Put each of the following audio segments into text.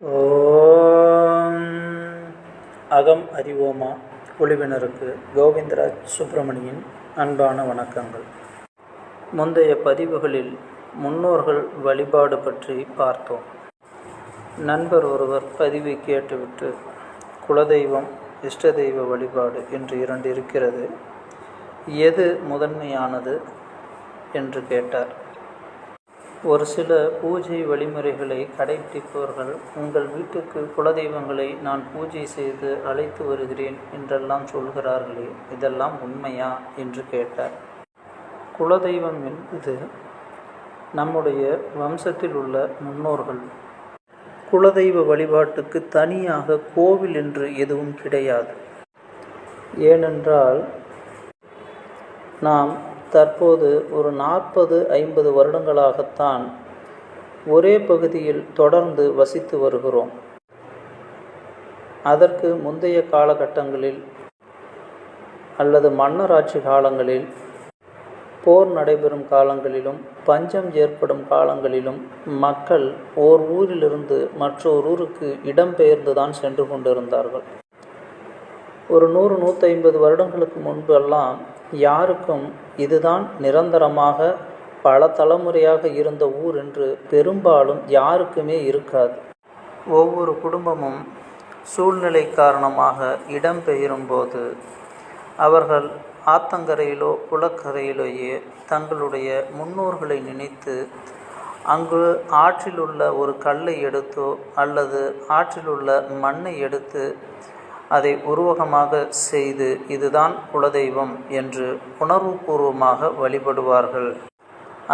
ஓம். அகம் அறிவோமா? குழுவினருக்கு கோவிந்தராஜ் சுப்பிரமணியின் அன்பான வணக்கங்கள். முந்தைய பதிவுகளில் முன்னோர்கள் வழிபாடு பற்றி பார்த்தோம். நண்பர் ஒருவர் பதிவை கேட்டுவிட்டு குலதெய்வம் இஷ்ட தெய்வ வழிபாடு என்று இரண்டு இருக்கிறது எது முதன்மையானது? என்று கேட்டார். ஒரு சில பூஜை வழிமுறைகளை கடைபிடிப்பவர்கள் உங்கள் வீட்டுக்கு குலதெய்வங்களை நான் பூஜை செய்து அழைத்து வருகிறேன் என்றெல்லாம் சொல்கிறார்களே இதெல்லாம் உண்மையா? என்று கேட்டார். குலதெய்வம் என்பது நம்முடைய வம்சத்தில் உள்ள முன்னோர்கள். குலதெய்வ வழிபாட்டுக்கு தனியாக கோவில் என்று எதுவும் கிடையாது. ஏனென்றால் நாம் தற்போது ஒரு நாற்பது ஐம்பது வருடங்களாகத்தான் ஒரே பகுதியில் தொடர்ந்து வசித்து வருகிறோம். அதற்கு முந்தைய காலகட்டங்களில் அல்லது மன்னராட்சி காலங்களில் போர் நடைபெறும் காலங்களிலும் பஞ்சம் ஏற்படும் காலங்களிலும் மக்கள் ஓர் ஊரிலிருந்து மற்றொரு ஊருக்கு இடம்பெயர்ந்து தான் சென்று கொண்டிருந்தார்கள். ஒரு நூறு நூற்றி வருடங்களுக்கு முன்பெல்லாம் யாருக்கும் இதுதான் நிரந்தரமாக பல தலைமுறையாக இருந்த ஊர் என்று பெரும்பாலும் யாருக்குமே இருக்காது. ஒவ்வொரு குடும்பமும் சூழ்நிலை காரணமாக இடம்பெயரும்போது அவர்கள் ஆத்தங்கரையிலோ குளக்கரையிலேயே தங்களுடைய முன்னோர்களை நினைத்து அங்கு ஆற்றில் உள்ள ஒரு கல்லை எடுத்தோ அல்லது ஆற்றிலுள்ள மண்ணை எடுத்து அதை உருவகமாக செய்து இதுதான் குலதெய்வம் என்று உணர்வுபூர்வமாக வழிபடுவார்கள்.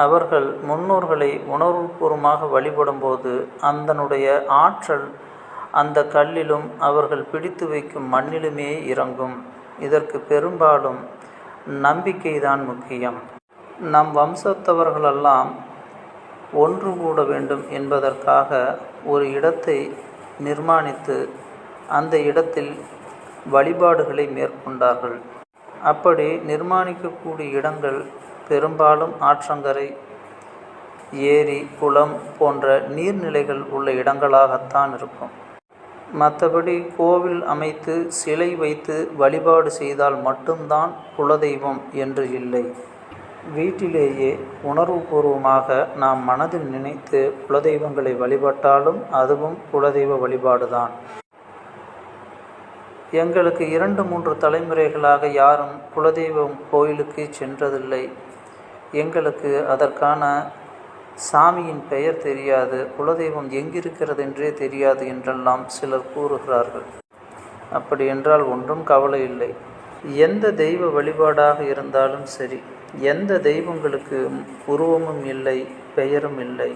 அவர்கள் முன்னோர்களை உணர்வுபூர்வமாக வழிபடும்போது அதனுடைய ஆற்றல் அந்த கல்லிலும் அவர்கள் பிடித்து வைக்கும் மண்ணிலுமே இறங்கும். இதற்கு பெரும்பாலும் நம்பிக்கைதான் முக்கியம். நம் வம்சத்தவர்களெல்லாம் ஒன்று கூட வேண்டும் என்பதற்காக ஒரு இடத்தை நிர்மாணித்து அந்த இடத்தில் வழிபாடுகளை மேற்கொண்டார்கள். அப்படி நிர்மாணிக்கக்கூடிய இடங்கள் பெரும்பாலும் ஆற்றங்கரை ஏரி குளம் போன்ற நீர்நிலைகள் உள்ள இடங்களாகத்தான் இருக்கும். மற்றபடி கோவில் அமைத்து சிலை வைத்து வழிபாடு செய்தால் மட்டும்தான் குலதெய்வம் என்று இல்லை. வீட்டிலேயே உணர்வுபூர்வமாக நாம் மனதில் நினைத்து குலதெய்வங்களை வழிபட்டாலும் அதுவும் குலதெய்வ வழிபாடுதான். எங்களுக்கு இரண்டு மூன்று தலைமுறைகளாக யாரும் குலதெய்வம் கோயிலுக்கு சென்றதில்லை. எங்களுக்கு அதற்கான சாமியின் பெயர் தெரியாது குலதெய்வம் எங்கிருக்கிறது என்றே தெரியாது என்றெல்லாம் சிலர் கூறுகிறார்கள். அப்படி என்றால் ஒன்றும் கவலை இல்லை. எந்த தெய்வ வழிபாடாக இருந்தாலும் சரி எந்த தெய்வங்களுக்கு உருவமும் இல்லை பெயரும் இல்லை.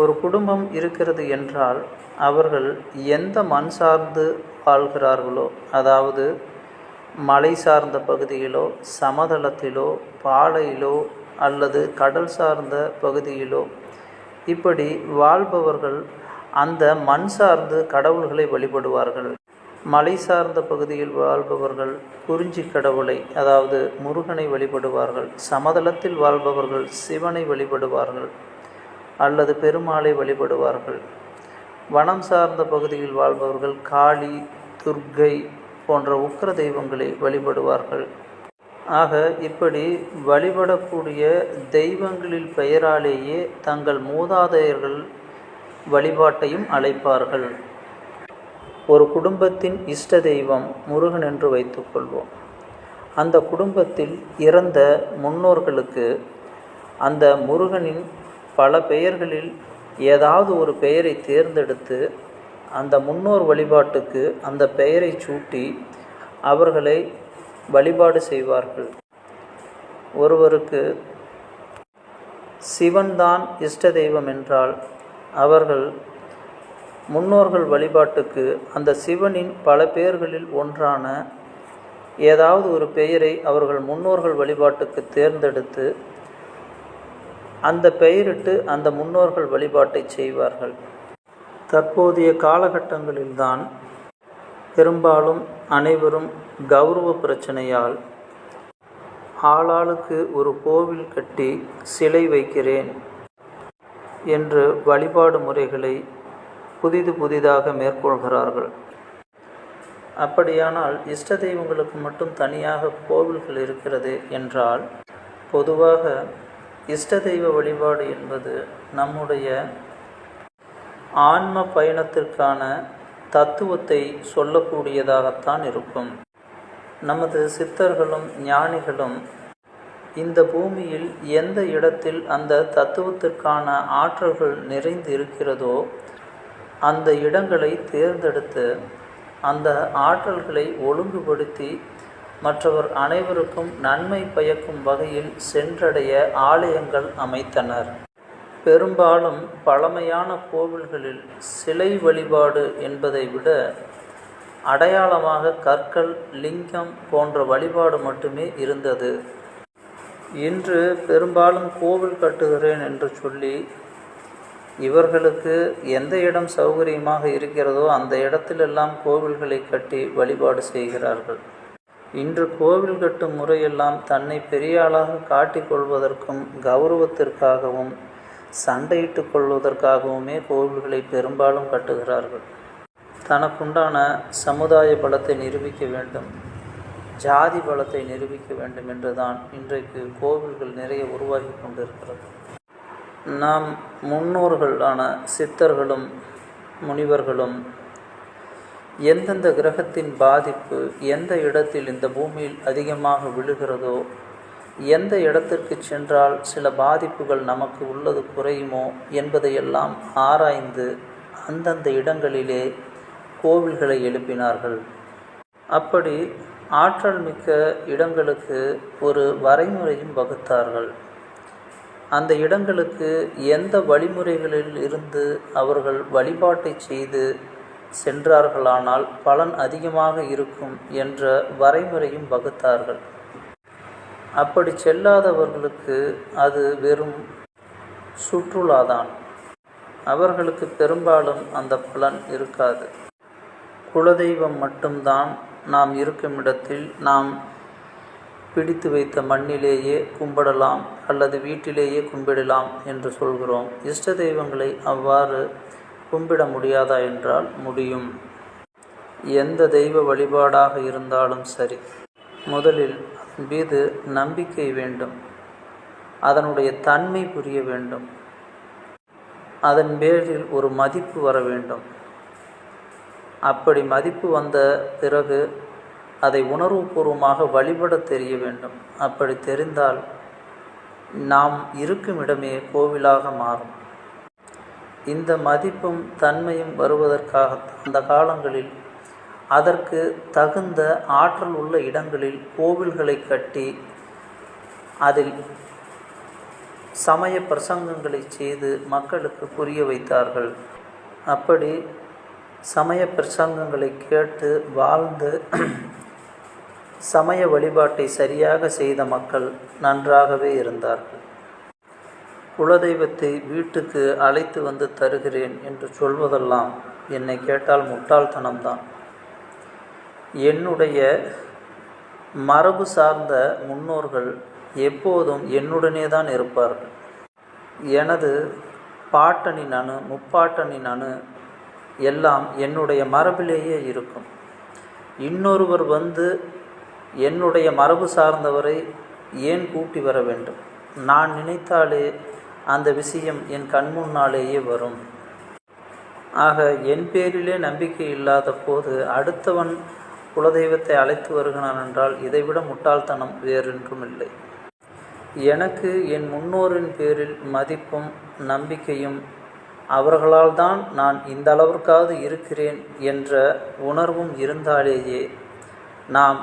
ஒரு குடும்பம் இருக்கிறது என்றால் அவர்கள் எந்த மண் சார்ந்து வாழ்கிறார்களோ அதாவது மலை சார்ந்த பகுதியிலோ சமதளத்திலோ பாலையிலோ அல்லது கடல் சார்ந்த பகுதியிலோ இப்படி வாழ்பவர்கள் அந்த மண் சார்ந்து கடவுள்களை வழிபடுவார்கள். மலை சார்ந்த பகுதியில் வாழ்பவர்கள் குறிஞ்சி கடவுளை அதாவது முருகனை வழிபடுவார்கள். சமதளத்தில் வாழ்பவர்கள் சிவனை வழிபடுவார்கள் அல்லது பெருமாளை வழிபடுவார்கள். வனம் சார்ந்த பகுதியில் வாழ்பவர்கள் காளி துர்க்கை போன்ற உக்கிர தெய்வங்களை வழிபடுவார்கள். ஆக இப்படி வழிபடக்கூடிய தெய்வங்களில் பெயராலேயே தங்கள் மூதாதையர்கள் வழிபாட்டையும் அழைப்பார்கள். ஒரு குடும்பத்தின் இஷ்ட தெய்வம் முருகன் என்று வைத்துக்கொள்வோம் அந்த குடும்பத்தில் இறந்த முன்னோர்களுக்கு அந்த முருகனின் பல பெயர்களில் ஏதாவது ஒரு பெயரை தேர்ந்தெடுத்து அந்த முன்னோர் வழிபாட்டுக்கு அந்த பெயரை சூட்டி அவர்களை வழிபாடு செய்வார்கள். ஒருவருக்கு சிவன்தான் இஷ்ட தெய்வம் என்றால் அவர்கள் முன்னோர்கள் வழிபாட்டுக்கு அந்த சிவனின் பல பெயர்களில் ஒன்றான ஏதாவது ஒரு பெயரை அவர்கள் முன்னோர்கள் வழிபாட்டுக்கு தேர்ந்தெடுத்து அந்த பெயரிட்டு அந்த முன்னோர்கள் வழிபாட்டை செய்வார்கள். தற்போதைய காலகட்டங்களில்தான் பெரும்பாலும் அனைவரும் கௌரவ பிரச்சனையால் ஆளாளுக்கு ஒரு கோவில் கட்டி சிலை வைக்கிறேன் என்று வழிபாடு முறைகளை புதிது புதிதாக மேற்கொள்கிறார்கள். அப்படியானால் இஷ்ட தெய்வங்களுக்கு மட்டும் தனியாக கோவில்கள் இருக்கிறது என்றால் பொதுவாக இஷ்ட தெய்வ வழிபாடு என்பது நம்முடைய ஆன்ம பயணத்திற்கான தத்துவத்தை சொல்லக்கூடியதாகத்தான் இருக்கும். நமது சித்தர்களும் ஞானிகளும் இந்த பூமியில் எந்த இடத்தில் அந்த தத்துவத்திற்கான ஆற்றல்கள் நிறைந்து இருக்கிறதோ அந்த இடங்களை தேர்ந்தெடுத்து அந்த ஆற்றல்களை ஒழுங்குபடுத்தி மற்றவர் அனைவருக்கும் நன்மை பயக்கும் வகையில் சென்றடைய ஆலயங்கள் அமைத்தனர். பெரும்பாலும் பழமையான கோவில்களில் சிலை வழிபாடு என்பதை விட அடையாளமாக கற்கள் லிங்கம் போன்ற வழிபாடு மட்டுமே இருந்தது. இன்று பெரும்பாலும் கோவில் கட்டுகிறேன் என்று சொல்லி இவர்களுக்கு எந்த இடம் சௌகரியமாக இருக்கிறதோ அந்த இடத்திலெல்லாம் கோவில்களை கட்டி வழிபாடு செய்கிறார்கள். இன்று கோவில் கட்டும் முறையெல்லாம் தன்னை பெரிய ஆளாக காட்டிக் கொள்வதற்கும் கௌரவத்திற்காகவும் சண்டையிட்டு கொள்வதற்காகவுமே கோவில்களை பெரும்பாலும் கட்டுகிறார்கள். தனக்குண்டான சமுதாய பலத்தை நிரூபிக்க வேண்டும். ஜாதி பலத்தை நிரூபிக்க வேண்டும் என்றுதான் இன்றைக்கு கோவில்கள் நிறைய உருவாகி கொண்டிருக்கிறது. நாம் முன்னோர்களான சித்தர்களும் முனிவர்களும் எந்தெந்த கிரகத்தின் பாதிப்பு எந்த இடத்தில் இந்த பூமியில் அதிகமாக விழுகிறதோ எந்த இடத்திற்கு சென்றால் சில பாதிப்புகள் நமக்கு உள்ளது குறையுமோ என்பதையெல்லாம் ஆராய்ந்து அந்தந்த இடங்களிலே கோவில்களை எழுப்பினார்கள். அப்படி ஆற்றல் மிக்க இடங்களுக்கு ஒரு வரைமுறையும் வகுத்தார்கள். அந்த இடங்களுக்கு எந்த வழிமுறைகளில் இருந்து அவர்கள் வழிபாட்டை செய்து சென்றார்களானால் பலன் அதிகமாக இருக்கும் என்ற வரைமுறையும் வகுத்தார்கள். அப்படி செல்லாதவர்களுக்கு அது வெறும் சுற்றுலாதான். அவர்களுக்கு பெரும்பாலும் அந்த பலன் இருக்காது. குலதெய்வம் மட்டும்தான் நாம் இருக்கும் இடத்தில் நாம் பிடித்து வைத்த மண்ணிலேயே கும்பிடலாம் அல்லது வீட்டிலேயே கும்பிடலாம் என்று சொல்கிறோம். இஷ்ட தெய்வங்களை அவ்வாறு கும்பிட முடியாதா என்றால் முடியும். எந்த தெய்வ வழிபாடாக இருந்தாலும் சரி. முதலில் மீது நம்பிக்கை வேண்டும். அதனுடைய தன்மை புரிய வேண்டும். அதன் பேரில் ஒரு மதிப்பு வர வேண்டும். அப்படி மதிப்பு வந்த பிறகு அதை உணர்வுபூர்வமாக வழிபட தெரிய வேண்டும். அப்படி தெரிந்தால் நாம் இருக்கும் இடமே கோவிலாக மாறும். இந்த மதிப்பும் தன்மையும் வருவதற்காக அந்த காலங்களில் அதற்கு தகுந்த ஆற்றல் உள்ள இடங்களில் கோவில்களை கட்டி அதில் சமய பிரசங்கங்களை செய்து மக்களுக்கு புரிய வைத்தார்கள். அப்படி சமய பிரசங்கங்களை கேட்டு வாழ்ந்து சமய வழிபாட்டை சரியாக செய்த மக்கள் நன்றாகவே இருந்தார்கள். குலதெய்வத்தை வீட்டுக்கு அழைத்து வந்து தருகிறேன் என்று சொல்வதெல்லாம் என்னை கேட்டால் முட்டாள்தனம்தான். என்னுடைய மரபு சார்ந்த முன்னோர்கள் எப்போதும் என்னுடனே தான் இருப்பார்கள். எனது பாட்டனின் அணு முப்பாட்டனின் அணு எல்லாம் என்னுடைய மரபிலேயே இருக்கும். இன்னொருவர் வந்து என்னுடைய மரபு சார்ந்தவரை ஏன் கூட்டி வர வேண்டும்? நான் நினைத்தாலே அந்த விஷயம் என் கண் முன்னாலேயே வரும். ஆக என் பேரிலே நம்பிக்கை இல்லாத போது அடுத்தவன் குலதெய்வத்தை அழைத்து வருகிறான் என்றால் இதைவிட முட்டாள்தனம் வேறென்றும் இல்லை. எனக்கு என் முன்னோரின் பேரில் மதிப்பும் நம்பிக்கையும் அவர்களால் தான் நான் இந்த அளவிற்காவது இருக்கிறேன் என்ற உணர்வும் இருந்தாலேயே நாம்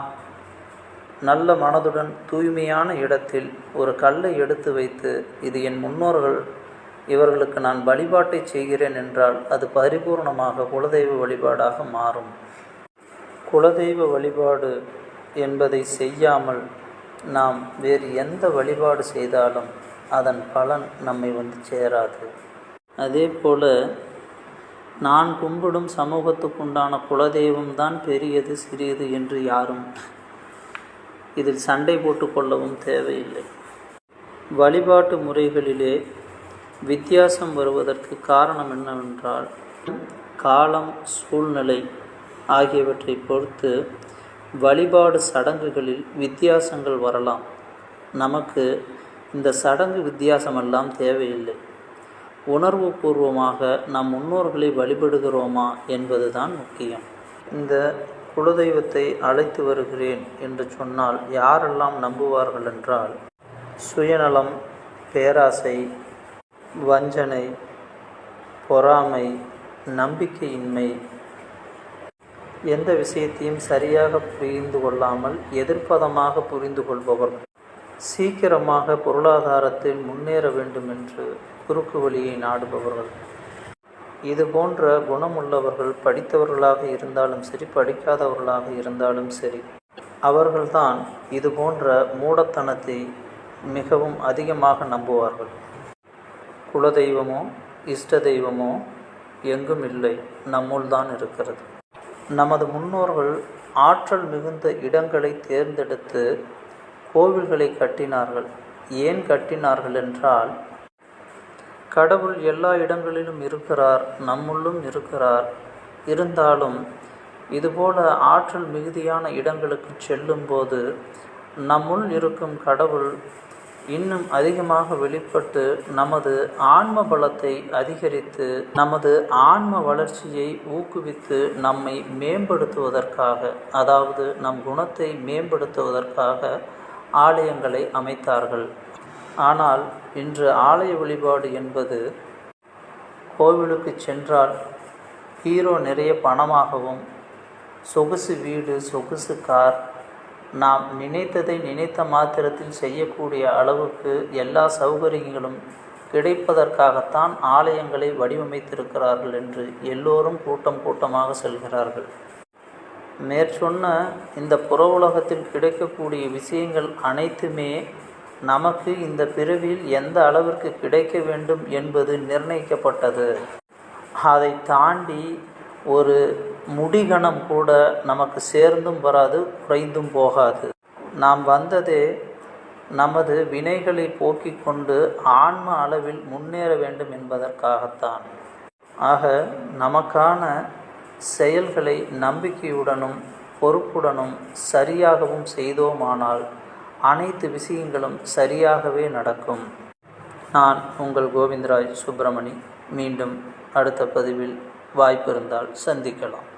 நல்ல மனதுடன் தூய்மையான இடத்தில் ஒரு கல்லை எடுத்து வைத்து இது என் முன்னோர்கள் இவர்களுக்கு நான் வழிபாட்டை செய்கிறேன் என்றால் அது பரிபூர்ணமாக குலதெய்வ வழிபாடாக மாறும். குலதெய்வ வழிபாடு என்பதை செய்யாமல் நாம் வேறு எந்த வழிபாடு செய்தாலும் அதன் பலன் நம்மை வந்து சேராது. அதே போல் நான் கும்பிடும் சமூகத்துக்குண்டான குலதெய்வம் தான் பெரியது சிறியது என்று யாரும் இதில் சண்டை போட்டு கொள்ளவும் தேவையில்லை. வழிபாட்டு முறைகளிலே வித்தியாசம் வருவதற்கு காரணம் என்னவென்றால் காலம் சூழ்நிலை ஆகியவற்றை பொறுத்து வழிபாடு சடங்குகளில் வித்தியாசங்கள் வரலாம். நமக்கு இந்த சடங்கு வித்தியாசமெல்லாம் தேவையில்லை. உணர்வு பூர்வமாக நம் முன்னோர்களை வழிபடுகிறோமா என்பதுதான் முக்கியம். இந்த குலதெய்வத்தை அழைத்து வருகிறேன் என்று சொன்னால் யாரெல்லாம் நம்புவார்கள் என்றால் சுயநலம் பேராசை வஞ்சனை பொறாமை நம்பிக்கையின்மை எந்த விஷயத்தையும் சரியாக புரிந்து கொள்ளாமல் எதிர்ப்பதமாக புரிந்து கொள்பவர்கள் சீக்கிரமாக பொருளாதாரத்தில் முன்னேற வேண்டும் என்று குறுக்கு வழியை நாடுபவர்கள். இது போன்ற குணமுள்ளவர்கள் படித்தவர்களாக இருந்தாலும் சரி படிக்காதவர்களாக இருந்தாலும் சரி அவர்கள்தான் இது போன்ற மூடத்தனத்தை மிகவும் அதிகமாக நம்புவார்கள். குலதெய்வமோ இஷ்ட தெய்வமோ எங்கும் இல்லை நம்முள் தான் இருக்கிறது. நமது முன்னோர்கள் ஆற்றல் மிகுந்த இடங்களை தேர்ந்தெடுத்து கோவில்களை கட்டினார்கள். ஏன் கட்டினார்கள் என்றால் கடவுள் எல்லா இடங்களிலும் இருக்கிறார் நம்முள்ளும் இருக்கிறார். இருந்தாலும் இதுபோல ஆற்றல் மிகுதியான இடங்களுக்கு செல்லும்போது நம்முள் இருக்கும் கடவுள் இன்னும் அதிகமாக வெளிப்பட்டு நமது ஆன்ம பலத்தை அதிகரித்து நமது ஆன்ம வளர்ச்சியை ஊக்குவித்து நம்மை மேம்படுத்துவதற்காக அதாவது நம் குணத்தை மேம்படுத்துவதற்காக ஆலயங்களை அமைத்தார்கள். ஆனால் இன்று ஆலய வழிபாடு என்பது கோவிலுக்கு சென்றால் ஹீரோ நிறைய பணமாகவும் சொகுசு வீடு சொகுசு கார் நாம் நினைத்ததை நினைத்த மாத்திரத்தில் செய்யக்கூடிய அளவுக்கு எல்லா சௌகரியங்களும் கிடைப்பதற்காகத்தான் ஆலயங்களை வடிவமைத்திருக்கிறார்கள் என்று எல்லோரும் கூட்டம் கூட்டமாக செல்கிறார்கள். மேற்சொன்ன இந்த புற உலகத்தில் கிடைக்கக்கூடிய விஷயங்கள் அனைத்துமே நமக்கு இந்த பிறவியில் எந்த அளவிற்கு கிடைக்க வேண்டும் என்பது நிர்ணயிக்கப்பட்டது. அதை தாண்டி ஒரு முடிகணம் கூட நமக்கு சேர்ந்தும் வராது குறைந்தும் போகாது. நாம் வந்ததே நமது வினைகளை போக்கிக் கொண்டு ஆன்ம அளவில் முன்னேற வேண்டும் என்பதற்காகத்தான். ஆக நமக்கான செயல்களை நம்பிக்கையுடனும் பொறுப்புடனும் சரியாகவும் செய்தோமானால் அனைத்து விஷயங்களும் சரியாகவே நடக்கும். நான் உங்கள் கோவிந்தராஜ் சுப்பிரமணி. மீண்டும் அடுத்த பதிவில் வாய்ப்பிருந்தால் சந்திக்கலாம்.